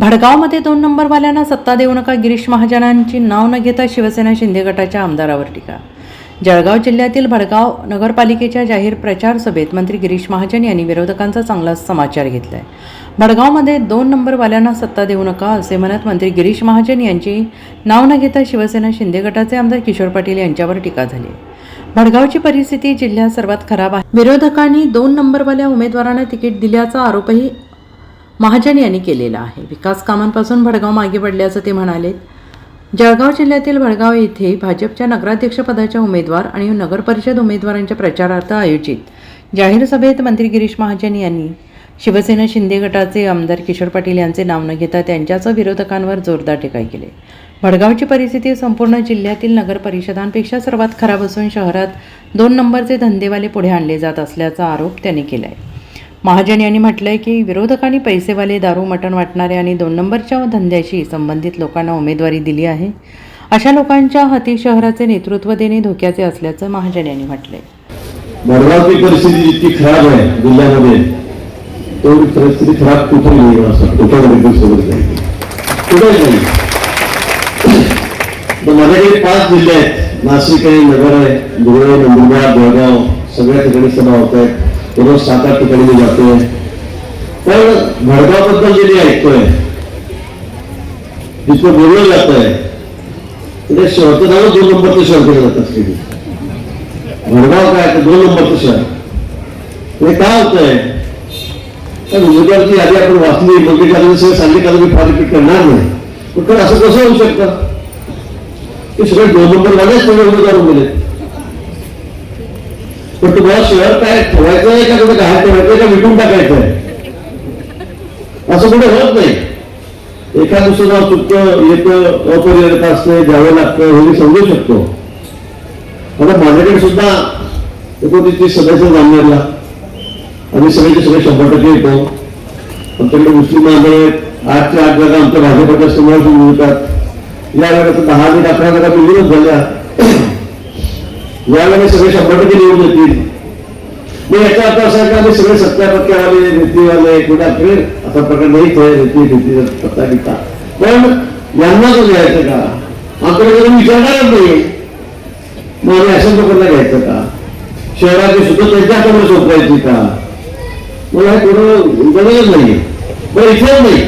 भडगावमध्ये दोन नंबरवाल्यांना सत्ता देऊ नका गिरीश महाजनांची नाव न घेता शिवसेना शिंदे गटाच्या आमदारावर टीका. जळगाव जिल्ह्यातील भडगाव नगरपालिकेच्या जाहीर प्रचार सभेत मंत्री गिरीश महाजन यांनी विरोधकांचा चांगला समाचार घेतलाय. भडगावमध्ये दोन नंबरवाल्यांना सत्ता देऊ नका असे म्हणत मंत्री गिरीश महाजन यांची नाव न घेता शिवसेना शिंदे गटाचे आमदार किशोर पाटील यांच्यावर टीका झाली. भडगावची परिस्थिती जिल्ह्यात सर्वात खराब आहे. विरोधकांनी दोन नंबरवाल्या उमेदवारांना तिकीट दिल्याचा आरोपही महाजन यांनी केलेला आहे. विकास कामांपासून भडगाव मागे पडल्याचं ते म्हणाले जळगाव जिल्ह्यातील भडगाव येथे भाजपच्या नगराध्यक्षपदाच्या उमेदवार आणि नगरपरिषद उमेदवारांच्या प्रचारार्थ आयोजित जाहीर सभेत मंत्री गिरीश महाजन यांनी शिवसेना शिंदे गटाचे आमदार किशोर पाटील यांचे नाव न घेता त्यांच्याच विरोधकांवर जोरदार टीका केली. भडगावची परिस्थिती संपूर्ण जिल्ह्यातील नगरपरिषदांपेक्षा सर्वात खराब असून शहरात दोन नंबरचे धंदेवाले पुढे आणले जात असल्याचा आरोप त्यांनी केला आहे महाजन यांनी म्हटलंय की विरोधकांनी पैसेवाले दारू मटण वाटणारे आणि दोन नंबरच्या धंद्याशी संबंधित लोकांना उमेदवारी दिली आहे. अशा लोकांच्या हाती शहराचे नेतृत्व देणे धोक्याचे असल्याचं महाजन यांनी म्हटलंय. भरवाची परिस्थिती इतकी खराब आहे जिल्ह्यामध्ये तेवढी परिस्थिती खराब कुठे नाही असं कुठेच नाही तर माझ्याकडे पाच जिल्हे आहेत. नाशिक आहे नगर आहे धुळे नंदुरबार जळगाव सगळ्या ठिकाणी सभा होत आहेत. रोज सात आठ ठिकाणी मी जातोय. पण भडगावबद्दल जे मी ऐकतोय तिथं बोललं जात आहे तिथे शहरचं नाव दोन नंबरचं शहर केलं जात असते भडगाव काय तर दोन नंबरचं शहर. हे काय होतंय तर उमेदवारची यादी आपण वाचली मंत्री सगळं सांगितलं मी फार रिपीट करणार नाही. पण खरं असं कसं होऊ शकतं? की सगळे दोन नंबर वालेच सगळे उमेदवार उमेदवार. पण तुम्हाला शहर काय ठेवायचं आहे का कुठे काय ठेवायचं का विकून टाकायचं आहे? असं कुठे होत नाही. एका दुसरं चुकतं येतं अपरियत असतं द्यावं लागतं हे मी समजू शकतो. आता माझ्याकडे सुद्धा एकोणतीस सदस्य जामनेरला आम्ही सगळ्याचे सगळे शंभर टक्के येतो. आमच्याकडे मुस्लिम बांधव आहेत. आठच्या आठ जागा आमच्या भाजपच्या समोर मिळतात. या वेळेला दहा ते अकरा जागा मिळूनच झाल्या. यावेळेला सगळे शंभर टक्के निवडून येतील. मग याचा अर्थ असा आहे की आम्ही सगळे सत्तर टक्केवाले नीतीवाले कुठे आपले असा प्रकार नाही आहे नीती नीती सत्ता गीता. पण यांना तो घ्यायचं का? आपल्याला कधी विचारणारच नाही. मग आम्ही अशा लोकांना घ्यायचं का? शहराची सुद्धा त्यांच्या हातामध्ये सोपवायची का? मला हे थोडं गरजच नाही. पण इथेच नाही.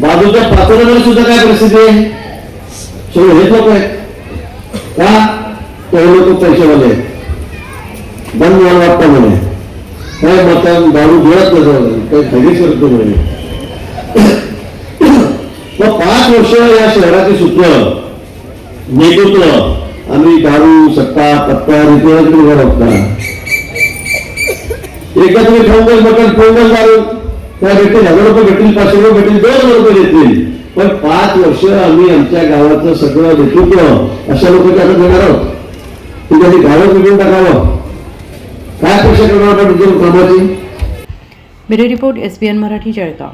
बाजूच्या पातळीमध्ये सुद्धा काय परिस्थिती आहे? सगळे हेच लोक आहेत. ते लोक पैशावाले बंद मला वाटतं म्हणे. काय मतान दारू गिळत नसं काही खरीच करतो म्हणे. मग पाच वर्ष या शहराचे सूत्र नेतृत्व आम्ही दारू सत्ता पत्ता रीतीवादी बघता एकदा तुम्ही ठोंगल बटन ठोंगल दारू. त्या भेटतील हजार रुपये भेटतील पाचशे रुपये भेटतील दोन हजार रुपये देतील. पण पाच वर्ष आम्ही आमच्या गावाचं सगळं नेतृत्व अशा लोकांच्या हातात देणार आहोत. त्याची घालत गावं विकून टाकावं काय अपेक्षा करणार आपण तुझ्या कामाची? Bureau report S B N Marathi Jalgaon.